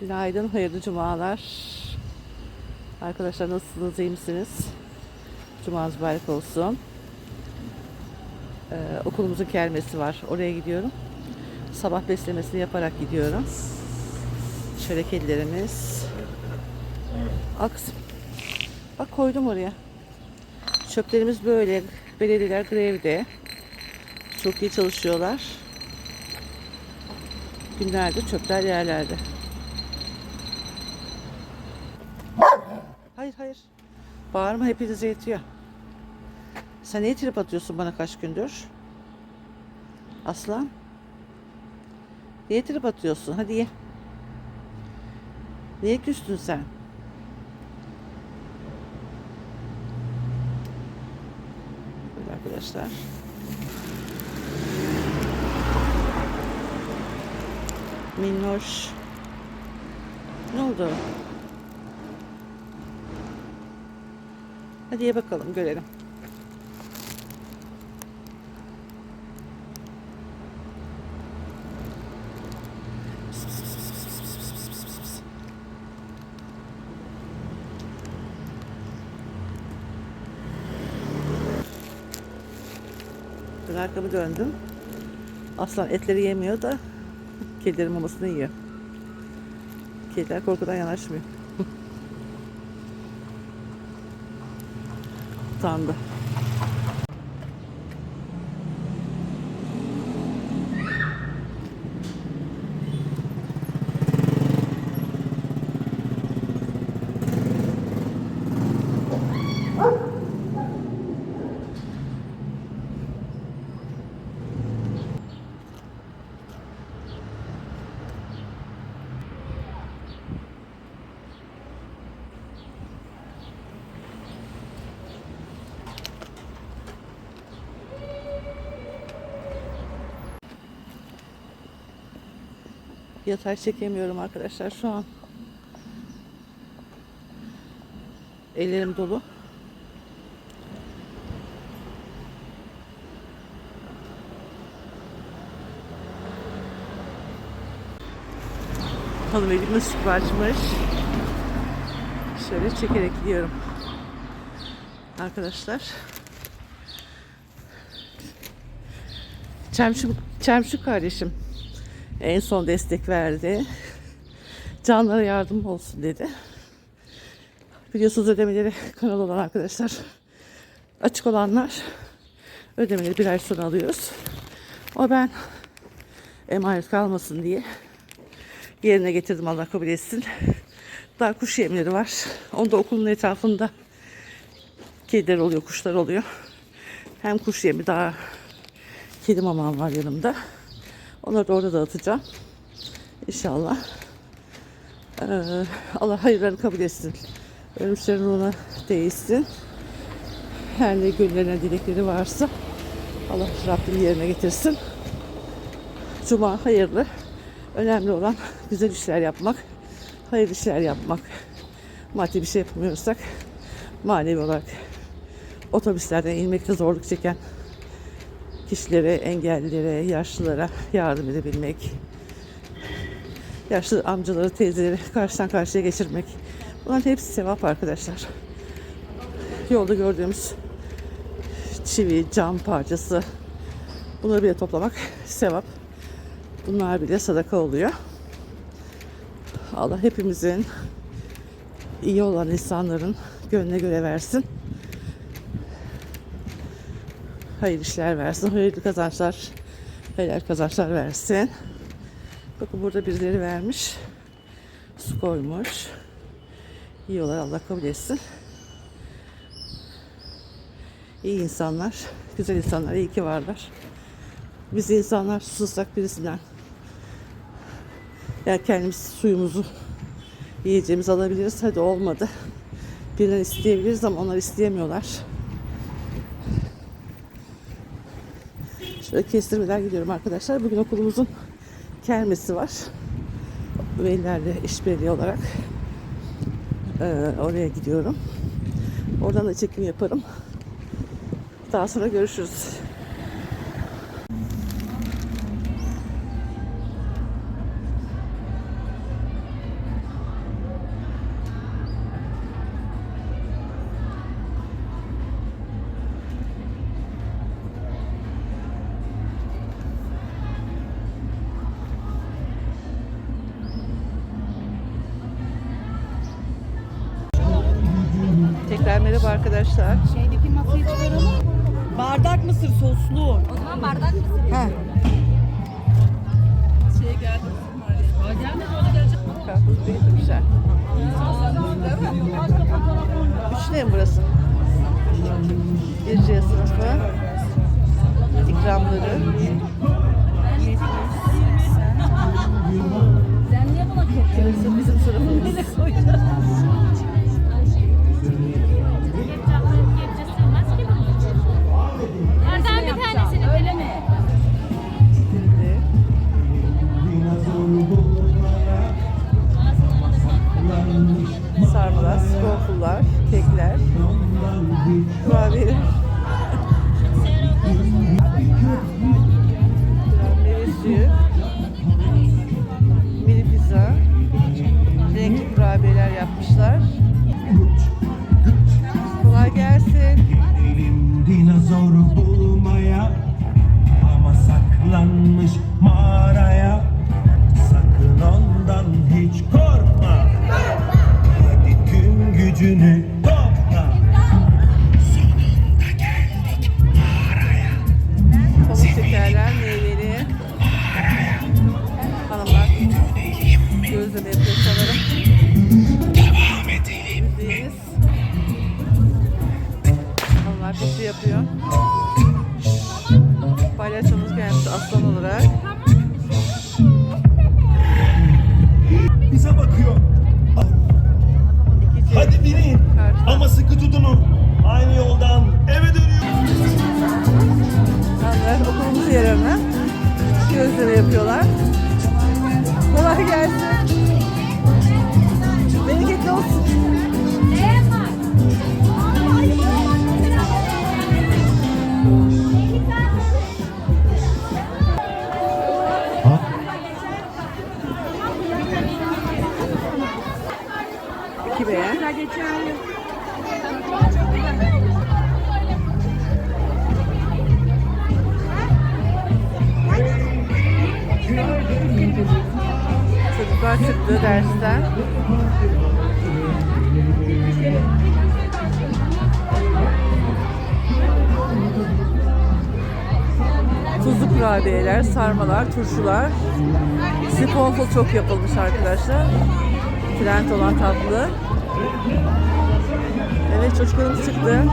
Günaydın, hayırlı cumalar. Arkadaşlar nasılsınız, iyi misiniz? Cumanız mübarek olsun. Ee, okulumuzun kermesi var, oraya gidiyorum. Sabah beslemesini yaparak gidiyorum. Şöyle kedilerimiz. Aks. Bak koydum oraya. Çöplerimiz böyle. Belediyeler grevde. Çok iyi çalışıyorlar. Günlerdir çöpler yerlerde. Hayır hayır. Bağırma hepinize yetiyor. Sen niye trip atıyorsun bana kaç gündür? Aslan. Niye trip atıyorsun? Hadi ye. Niye küstün sen? Böyle arkadaşlar. Minnoş. Ne oldu? Hadi bakalım görelim. Arkamı döndüm. Aslan etleri yemiyor da kedilerin mamasını yiyor. Kediler korkudan yanaşmıyor. Utandı. Yatay çekemiyorum arkadaşlar şu an. Ellerim dolu. Hanım elimi süper açmış. Şöyle çekerek gidiyorum. Arkadaşlar. Çemşuk, Çemşuk kardeşim en son destek verdi. Canlara yardım olsun dedi. Biliyorsunuz ödemeleri kanal olan arkadaşlar. Açık olanlar ödemeleri bir ay sonra alıyoruz. O ben emanet kalmasın diye yerine getirdim Allah kabul etsin. Daha kuş yemleri var. Onda okulun etrafında kediler oluyor, kuşlar oluyor. Hem kuş yemi daha kedi mamam var yanımda. Onları da orada dağıtacağım. İnşallah. Ee, Allah hayırlarını kabul etsin. Ölmüşlerin ruhuna değilsin. Her ne gönüllerine dilekleri varsa Allah Rabbim yerine getirsin. Cuma hayırlı. Önemli olan güzel işler yapmak. Hayırlı işler yapmak. Maddi bir şey yapmıyorsak manevi olarak otobüslerden inmekte zorluk çeken kişilere, engellilere, yaşlılara yardım edebilmek. Yaşlı amcaları, teyzeleri karşıdan karşıya geçirmek. Bunların hepsi sevap arkadaşlar. Yolda gördüğümüz çivi, cam parçası bunları bile toplamak sevap. Bunlar bile sadaka oluyor. Allah hepimizin iyi olan insanların gönlüne göre versin hayırlı işler versin, hayırlı kazançlar, helal kazançlar versin. Bakın burada birileri vermiş, su koymuş. Yiyorlar Allah kabul etsin. İyi insanlar, güzel insanlar, iyi ki varlar. Biz insanlar susuzsak birisinden yani kendimiz suyumuzu yiyeceğimiz alabiliriz. Hadi olmadı. Birinden isteyebiliriz ama onlar isteyemiyorlar. Şöyle kestirmeden gidiyorum arkadaşlar. Bugün okulumuzun kermesi var. Velilerle işbirliği olarak ee, oraya gidiyorum. Oradan da çekim yaparım. Daha sonra görüşürüz. Tekrar merhaba arkadaşlar. Şeydeki masayı çıkaralım. Bardak mısır soslu. O zaman bardak mısır. Ha. Şey geldi. Gelmedi o da gelecek. Karpuz büyük de güzel. Mi burası? Bir C sınıfı. İkramları. Sen niye bana çok Palyaçomuz gelmiş aslan olarak. Bize bakıyor Hadi binin. Ama sıkı tutunun Aynı yoldan eve dönüyor Hanımlar okulumuz yararına gözleme yapıyorlar. Kolay gelsin. İki beğen. Çocuklar çıktı dersten. Tuzlu kurabiyeler, sarmalar, turşular. Sponful çok yapılmış arkadaşlar. Trend olan tatlı. Evet çocuklarımız çıktı.